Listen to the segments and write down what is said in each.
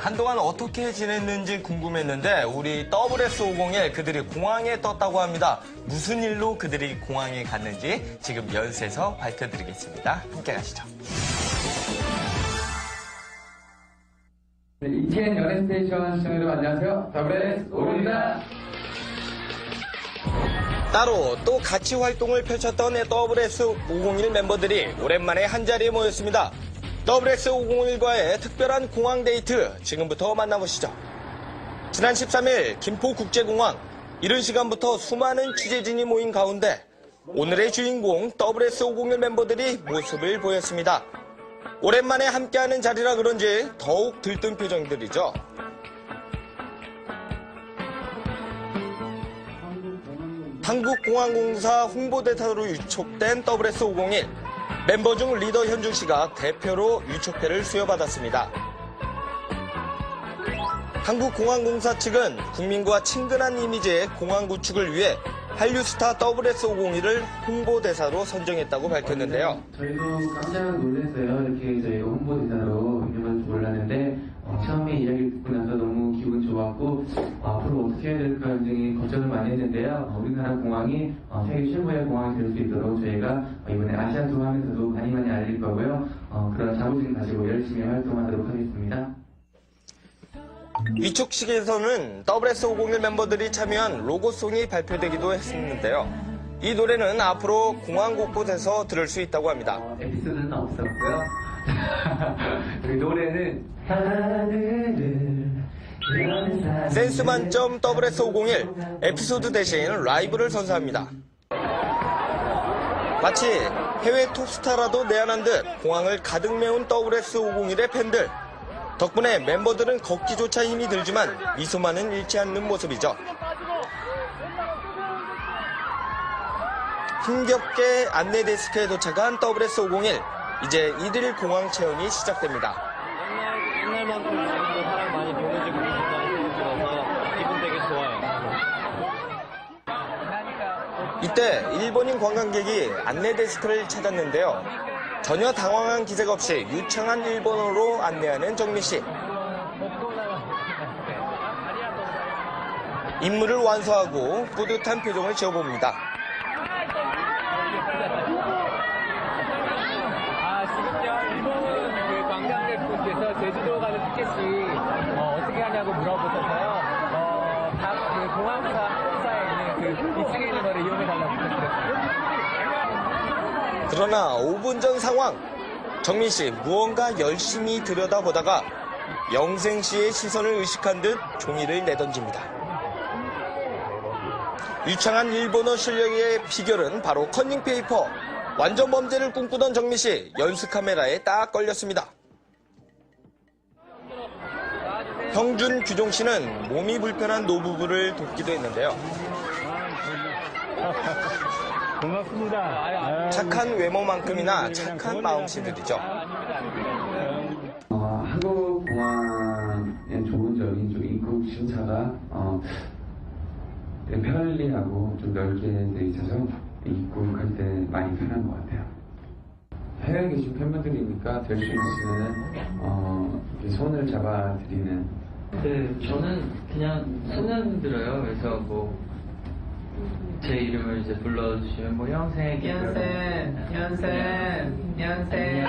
한동안 어떻게 지냈는지 궁금했는데 우리 WS501 그들이 공항에 떴다고 합니다. 무슨 일로 그들이 공항에 갔는지 지금 연세서 밝혀드리겠습니다. 함께 가시죠. 네, ETN 연예 스테이션 시청자 여러분 안녕하세요. WS 오입니다 따로 또 같이 활동을 펼쳤던 WS501 멤버들이 오랜만에 한자리에 모였습니다. WS501과의 특별한 공항 데이트 지금부터 만나보시죠. 지난 13일 김포국제공항 이른 시간부터 수많은 취재진이 모인 가운데 오늘의 주인공 WS501 멤버들이 모습을 보였습니다. 오랜만에 함께하는 자리라 그런지 더욱 들뜬 표정들이죠. 한국공항공사 홍보대사로 유촉된 WS501 멤버 중 리더 현중 씨가 대표로 유촉대를 수여받았습니다. 한국공항공사 측은 국민과 친근한 이미지의 공항 구축을 위해 한류스타 WS501을 홍보대사로 선정했다고 밝혔는데요. 저희도 깜짝 놀랐어요. 이렇게 저희가 홍보대사로 유명한 줄 몰랐는데 어, 처음에 이야기 듣고 나서 너무 좋았고 어, 앞으로 어떻게 해야 될까 굉장히 걱정을 많이 했는데요. 어, 우리나라 공항이 어, 세계 최고의 공항이 될 수 있도록 저희가 어, 이번에 아시안 투어 하면서도 많이 많이 알릴 거고요. 어, 그런 자부심 가지고 열심히 활동하도록 하겠습니다. 위촉식에서는 WS501 멤버들이 참여한 로고송이 발표되기도 했었는데요. 이 노래는 앞으로 공항 곳곳에서 들을 수 있다고 합니다. 어, 에피소드는 없었고요. 그 노래는 하늘을 센스 만점 WS501 에피소드 대신 라이브를 선사합니다. 마치 해외 톱스타라도 내한한 듯 공항을 가득 메운 WS501의 팬들. 덕분에 멤버들은 걷기조차 힘이 들지만 미소만은 잃지 않는 모습이죠. 힘겹게 안내 데스크에 도착한 WS501. 이제 이들 공항 체험이 시작됩니다. 옛날, 옛날만큼 지금도 사람 많이 보내주고 계신다는 생각이 들어서 기분 되게 좋아요. 이때 일본인 관광객이 안내 데스크를 찾았는데요. 전혀 당황한 기색 없이 유창한 일본어로 안내하는 정미 씨. 임무를 완수하고 뿌듯한 표정을 지어봅니다. 아, 지금요, 일본 그 관광객분께서 제주도 가는 티켓이 어, 떻게 하냐고 물어보셔서요, 어, 각그 공항사, 사에 있는 그 2층에 있는 거를 이용해 달라고 부탁드렸습니다. 그러나 5분 전 상황. 정민 씨 무언가 열심히 들여다보다가 영생 씨의 시선을 의식한 듯 종이를 내던집니다. 유창한 일본어 실력의 비결은 바로 컨닝 페이퍼. 완전 범죄를 꿈꾸던 정민 씨 연수 카메라에 딱 걸렸습니다. 형준 규종 씨는 몸이 불편한 노부부를 돕기도 했는데요. 착한 외모만큼이나 착한 마음씨들이죠. 어, 한국 공항의 좋은 점이 좀 입국 심사가 어, 편리하고 좀 넓게 돼 있어서 입국할 때 많이 편한 것 같아요. 해외에 계신 팬분들이니까 될 수 있으면 어, 손을 잡아드리는 네, 저는 그냥 손은 들어요. 그래서 뭐, 제 이름을 이제 불러주시면, 뭐, 형생, 연생, 연생, 연생.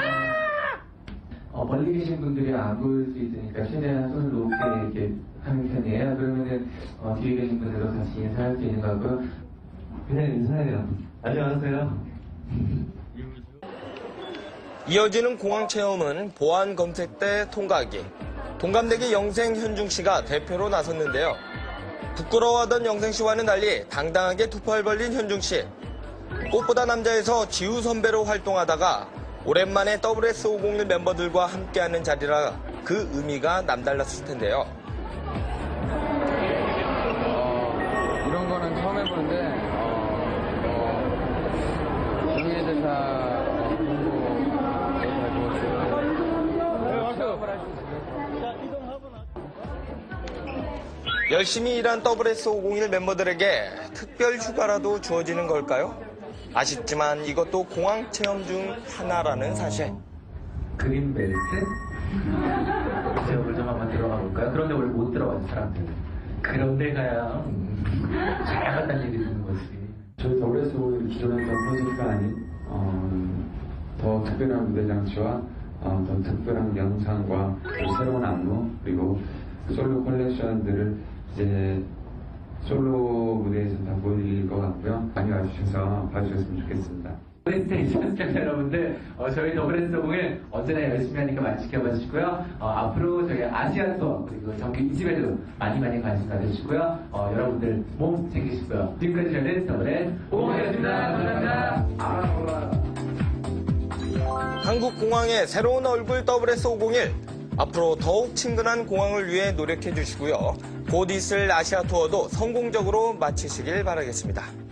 어, 멀리 계신 분들이 안 보일 수 있으니까 최대한 손을 높게 이렇게 하는 편이에요. 그러면은 어, 뒤에 계신 분들도 같이 인사할 수 있는 거고 그냥 인사해요. 안녕하세요. 이어지는 공항 체험은 보안 검색대 통과하기. 동감대기 영생 현중 씨가 대표로 나섰는데요. 부끄러워하던 영생 씨와는 달리 당당하게 투팔 벌린 현중 씨. 꽃보다 남자에서 지우 선배로 활동하다가 오랜만에 WS501 멤버들과 함께하는 자리라 그 의미가 남달랐을 텐데요. 어, 이런 거는 처음 해보는데 열심히 일한 WS501 멤버들에게 특별 휴가라도 주어지는 걸까요? 아쉽지만 이것도 공항 체험 중 하나라는 사실. 그린벨트? 제목을 좀 한번 들어가 볼까요? 그런데 원래 못 들어가는 사람들. 그런데 가야 음, 잘 나간다는 얘기 듣는 거지. 저희 WS 오늘 기존에 했던 프로젝트가 아닌 어, 더 특별한 무대 장치와 어, 더 특별한 영상과 그리고 새로운 안무 그리고 솔로 컬렉션들을 이제 솔로 무대에서 다 보여드릴 것 같고요. 많이 와주셔서 봐주셨으면 좋겠습니다. 스테이션 시청자 여러분들, 어, 저희 더블에스 공을 언제나 열심히 하니까 많이 지켜봐 주시고요. 어, 앞으로 저희 아시아 투어 그리고 정규 2집에도 많이 많이 관심 가져주시고요. 어, 여러분들 몸 챙기시고요. 지금까지 저희는 더블에스 오공이었습니다. 감사합니다. 한국 공항의 새로운 얼굴 WS501 앞으로 더욱 친근한 공항을 위해 노력해 주시고요. 곧 있을 아시아 투어도 성공적으로 마치시길 바라겠습니다.